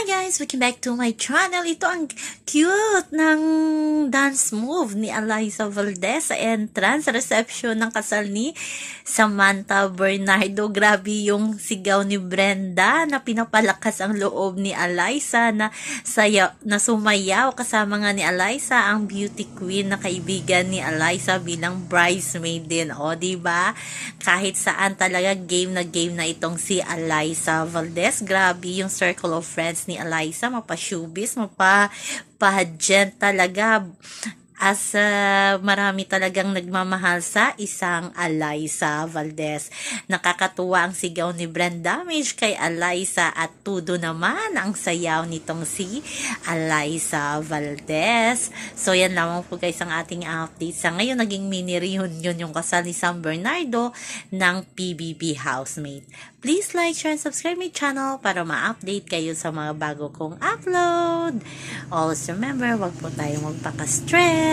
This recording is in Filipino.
Hi guys! Welcome back to my channel. Ito ang cute ng dance move ni Eliza Valdez sa entrance reception ng kasal ni Samantha Bernardo. Grabe yung sigaw ni Brenda na pinapalakas ang loob ni Eliza na, saya, na sumayaw kasama nga ni Eliza ang beauty queen na kaibigan ni Eliza bilang bridesmaid din. O, ba? Kahit saan talaga game na game na itong si Eliza Valdez. Grabe yung circle of friends ni Eliza, mapa-showbiz, mapa-pageant talaga. As uh, marami talagang nagmamahal sa isang Eliza Valdez. Nakakatuwa ang sigaw ni Brand Damage kay Eliza at tudo naman ang sayaw nitong si Eliza Valdez. So yan lamang po guys ang ating update. Sa ngayon naging mini reunion yung kasal ni Sam Bernardo ng PBB housemate. Please like, share, and subscribe my channel para ma-update kayo sa mga bago kong upload. Always remember, wag po tayong magpaka-stress.